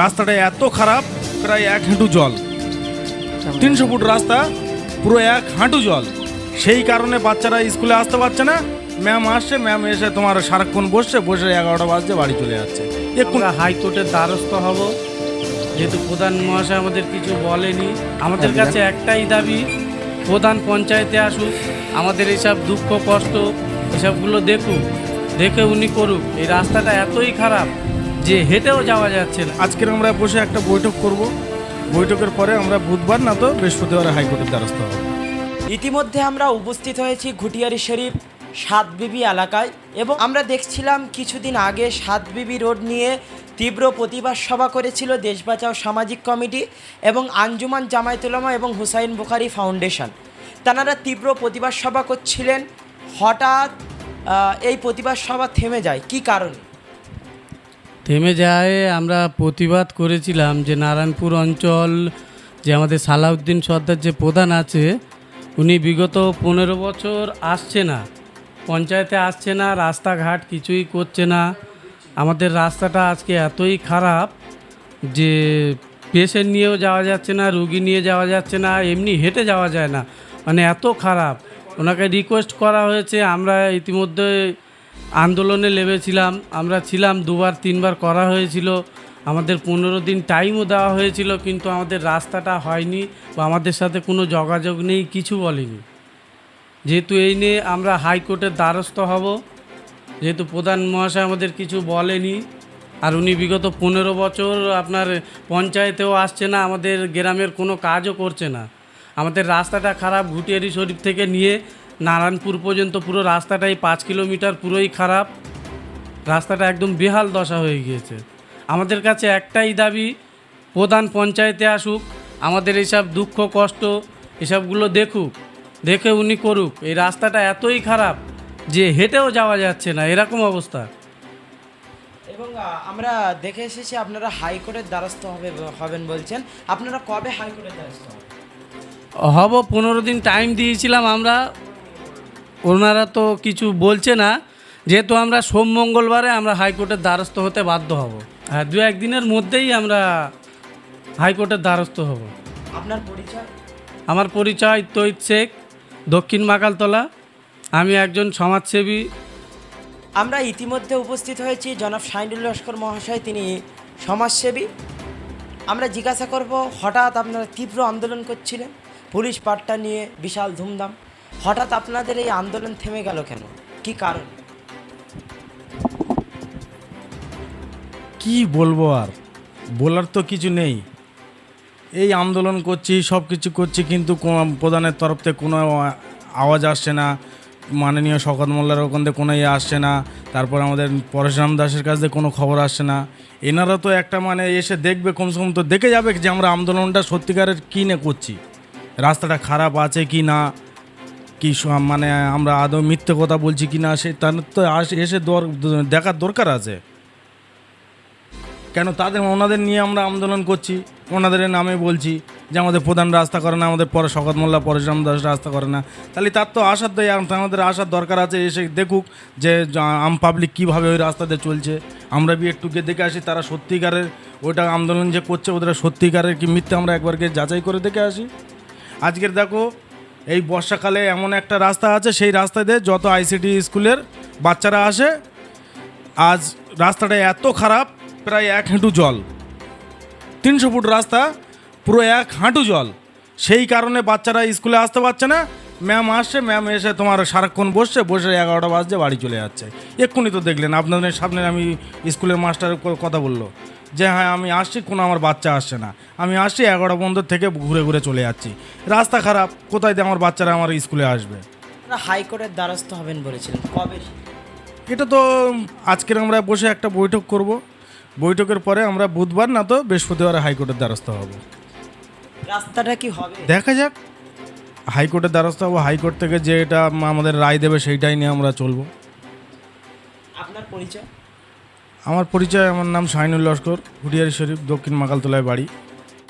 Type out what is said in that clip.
রাস্তাটা এত খারাপ প্রায় এক হাঁটু জল। তিনশো ফুট রাস্তা পুরো এক হাঁটু জল। সেই কারণে বাচ্চারা স্কুলে আসতে পারছে না। ম্যাম আসছে ম্যাম এসে তোমার সারাক্ষণ বসছে বসে এগারোটা বাজছে বাড়ি চলে যাচ্ছে। এক্ষুন আমরা হাইকোর্টের দ্বারস্থ হব। যেহেতু প্রধান মহাশয় আমাদের কিছু বলেনি আমাদের কাছে একটাই দাবি প্রধান পঞ্চায়েতে আসুক আমাদের এইসব দুঃখ কষ্ট এসবগুলো দেখুক দেখে উনি করুক। এই রাস্তাটা এতই খারাপ যে হেঁটেও যাওয়া যাচ্ছে না। আজকের আমরা বসে একটা বৈঠক করব। বৈঠকের পরে আমরা বুধবার না তো বৃহস্পতিবার হাইকোর্টের দ্বারস্থ হব। ইতিমধ্যে আমরা উপস্থিত হয়েছি ঘুটিয়ারি শরীফ, সাতবিবি এলাকায় এবং আমরা দেখছিলাম কিছুদিন আগে সাতবিবি রোড নিয়ে তীব্র প্রতিবাদ সভা করেছিল দেশ বাঁচাও সামাজিক কমিটি এবং আঞ্জুমান জামায়াতুলামা এবং হুসাইন বুখারি ফাউন্ডেশন। তারা তীব্র প্রতিবাদ সভা করছিলেন। হঠাৎ এই প্রতিবাদ সভা থেমে যায়। কি কারণে? থেমে যায়, আমরা প্রতিবাদ করেছিলাম যে নারায়ণপুর অঞ্চল যে আমাদের সালাউদ্দিন সর্দার যে প্রধান আছে, উনি বিগত পনেরো বছর আসছে না। পঞ্চায়েতে আসছে না, রাস্তাঘাট কিছুই করছে না। আমাদের রাস্তাটা আজকে এতই খারাপ যে পেশেন্ট নিয়েও যাওয়া যাচ্ছে না, রুগী নিয়ে যাওয়া যাচ্ছে না, এমনি হেঁটে যাওয়া যায় না। মানে এত খারাপ। ওনাকে রিকোয়েস্ট করা হয়েছে, আমরা ইতিমধ্যে আন্দোলনে লেবেছিলাম আমরা ছিলাম দুবার, তিনবার করা হয়েছিল। আমাদের পনেরো দিন টাইমও দেওয়া হয়েছিল, কিন্তু আমাদের রাস্তাটা হয়নি বা আমাদের সাথে কোনো যোগাযোগ নেই, কিছু বলেনি। যেহেতু এই নিয়ে আমরা হাইকোর্টের দ্বারস্থ হব, যেহেতু প্রধান মহাশয় আমাদের কিছু বলেনি, আর উনি বিগত পনেরো বছর আপনার পঞ্চায়েতেও আসছে না, আমাদের গ্রামের কোনো কাজও করছে না। আমাদের রাস্তাটা খারাপ, ঘুটিয়ারি শরীফ থেকে নিয়ে নারায়ণপুর পর্যন্ত পুরো রাস্তাটাই পাঁচ কিলোমিটার পুরোই খারাপ। রাস্তাটা একদম বেহাল দশা হয়ে গিয়েছে। আমাদের কাছে একটাই দাবি প্রধান পঞ্চায়েতে আসুক আমাদের এইসব দুঃখ কষ্ট এসবগুলো দেখুক দেখে উনি করুক। এই রাস্তাটা এতই খারাপ যে হেঁটেও যাওয়া যাচ্ছে না এরকম অবস্থা। এবং আমরা দেখে এসেছি আপনারা হাইকোর্টের দ্বারস্থ হবে হবেন বলছেন। আপনারা কবে হাইকোর্টের দ্বারস্থ হব পনেরো দিন টাইম দিয়েছিলাম আমরা। ওনারা তো কিছু বলছে না যেহেতু আমরা সোম মঙ্গলবারে আমরা হাইকোর্টের দ্বারস্থ হতে বাধ্য হব। হ্যাঁ দু একদিনের মধ্যেই আমরা হাইকোর্টের দ্বারস্থ হব। আপনার পরিচয়? আমার পরিচয় তৈত শেখ দক্ষিণ মাকালতলা। আমি একজন সমাজসেবী। আমরা ইতিমধ্যে উপস্থিত হয়েছি জনাব শাহিনুল লস্কর মহাশয় তিনি সমাজসেবী। আমরা জিজ্ঞাসা করব হঠাৎ আপনারা তীব্র আন্দোলন করছিলেন পুলিশ পাট্টা নিয়ে বিশাল ধুমধাম। হঠাৎ আপনাদের এই আন্দোলন থেমে গেল কেন? কি কারণ? কি বলব আর? বলার তো কিছু নেই। এই আন্দোলন করছি সব কিছু করছি, কিন্তু প্রধানের তরফ থেকে কোনো আওয়াজ আসছে না। মাননীয় শকত মোল্লার ওখান থেকে কোনো ইয়ে আসছে না। তারপর আমাদের পরশুরাম দাসের কাছ থেকে কোনো খবর আসছে না। এনারা তো একটা মানে এসে দেখবে, কমসে কম তো দেখে যাবে যে আমরা আন্দোলনটা সত্যিকারের কী করছি। রাস্তাটা খারাপ আছে কি না? কি মানে আমরা আদৌ মিথ্যে কথা বলছি কি না সে তার তো এসে দেখার দরকার আছে। কেন তাদের ওনাদের নিয়ে আমরা আন্দোলন করছি, ওনাদের নামে বলছি যে আমাদের প্রধান রাস্তা করে না, আমাদের পরে শকত মোল্লা পরশুরাম দাস রাস্তা করে না। তাহলে তার তো আসার তো আমাদের আসার দরকার আছে, এসে দেখুক যে আম পাবলিক কীভাবে ওই রাস্তাতে চলছে। আমরা বি একটু গিয়ে দেখে আসি, তারা সত্যিকারের ওইটা আন্দোলন যে করছে, ওদের সত্যিকারের কি মিথ্যে আমরা একবার গিয়ে যাচাই করে দেখে আসি। আজকের দেখো এই বর্ষাকালে এমন একটা রাস্তা আছে, সেই রাস্তা দিয়ে যত আইসিটি স্কুলের বাচ্চারা আসে, আজ রাস্তাটা এত খারাপ, প্রায় এক হাঁটু জল। তিনশো ফুট রাস্তা, পুরো এক হাঁটু জল। সেই কারণে বাচ্চারা স্কুলে আসতে পারছে না ম্যাম আসছে ম্যাম এসে তোমার সারাক্ষণ বসছে বসে এগারোটা বাজছে বাড়ি চলে যাচ্ছে। এক্ষুনি তো দেখলেন আপনাদের সামনে আমি স্কুলের মাস্টারের ক- কথা বলল। যে হ্যাঁ আমি আসছি কোনো আমার বাচ্চা আসছে না। আমি আসছি এগারোটা বন্ধ থেকে ঘুরে ঘুরে চলে যাচ্ছি। রাস্তা খারাপ কোথায় দিয়ে আমার বাচ্চারা আমার স্কুলে আসবে? হাইকোর্টের দ্বারস্থ হবেন বলেছিলেন কবে? এটা তো আজকের আমরা বসে একটা বৈঠক করব। বৈঠকের পরে আমরা বুধবার না তো বৃহস্পতিবার হাইকোর্টের দ্বারস্থ হব। রাস্তাটা কি হবে? দেখা যাক। হাইকোর্টের দ্বারস্থ হব হাইকোর্ট থেকে যে এটা আমাদের রায় দেবে সেইটাই নিয়ে আমরা চলবো। আপনার পরিচয়? আমার পরিচয় আমার নাম শাহিনুল লস্কর হুডিয়ারি শরীফ দক্ষিণ মাকালতলায় বাড়ি।